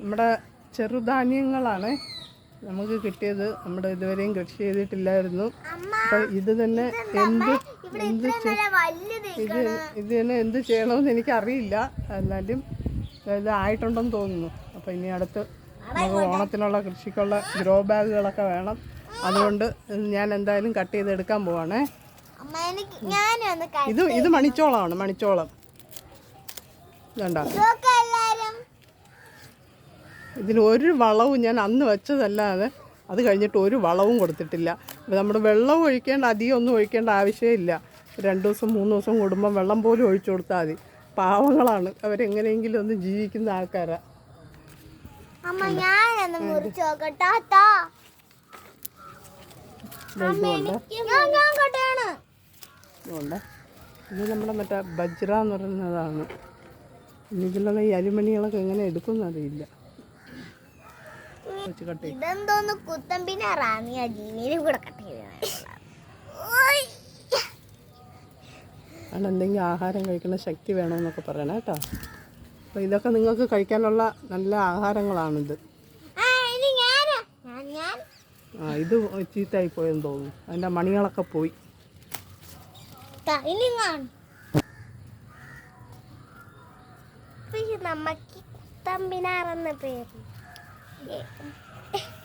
നമ്മുടെ ചെറുധാന്യങ്ങളാണ് നമുക്ക് കിട്ടിയത്. നമ്മുടെ ഇതുവരെയും കൃഷി ചെയ്തിട്ടില്ലായിരുന്നു. അപ്പം ഇത് തന്നെ എന്ത് എന്ത് ഇത് ഇത് തന്നെ എന്ത് ചെയ്യണമെന്ന് എനിക്കറിയില്ല. എന്നാലും ഇത് ആയിട്ടുണ്ടെന്ന് തോന്നുന്നു. അപ്പം ഇനി അടുത്ത് നമുക്ക് ഓണത്തിനുള്ള കൃഷിക്കുള്ള ഗ്രോ ബാഗുകളൊക്കെ വേണം. അതുകൊണ്ട് ഞാൻ എന്തായാലും കട്ട് ചെയ്ത് എടുക്കാൻ പോവാണേ. ഇത് ഇത് മണിച്ചോളമാണ് മണിച്ചോളം. എല്ലാരും ഇതിന് ഒരു വളവും ഞാൻ അന്ന് വെച്ചതല്ലാതെ അത് കഴിഞ്ഞിട്ട് ഒരു വളവും കൊടുത്തിട്ടില്ല. നമ്മൾ വെള്ളം ഒഴിക്കേണ്ട അധികം ഒന്നും ഒഴിക്കേണ്ട ആവശ്യമില്ല. രണ്ട് ദിവസം മൂന്ന് ദിവസം കൂടുമ്പം വെള്ളം പോലും ഒഴിച്ചു കൊടുത്താൽ മതി. പാവങ്ങളാണ്. അവരെങ്ങനെയെങ്കിലും ഒന്ന് ജീവിക്കുന്ന ആൾക്കാരാ. ഇത് നമ്മുടെ മറ്റേ ബജ്ര എന്ന് പറയുന്നതാണ് ഇതിലുള്ള ഈ അരിമണികളൊക്കെ എങ്ങനെ എടുക്കുമെന്ന് അറിയില്ല വെച്ച് കട്ട് ചെയ്യും ഇതെന്തോന്ന് ജീനിയിലും കൂടെ കട്ട് എന്തെങ്കിലും ആഹാരം കഴിക്കുന്ന ശക്തി വേണമെന്നൊക്കെ പറയണം കേട്ടോ. അപ്പോൾ ഇതൊക്കെ നിങ്ങൾക്ക് കഴിക്കാനുള്ള നല്ല ആഹാരങ്ങളാണിത്. ആ ഇത് ചീത്തയായി പോയെന്ന് തോന്നുന്നു. അതിന്റെ മണികളൊക്കെ പോയി. നമുക്ക് കുത്തമ്പിനാറെന്ന പേര് ആ, മീനുകുട്ടി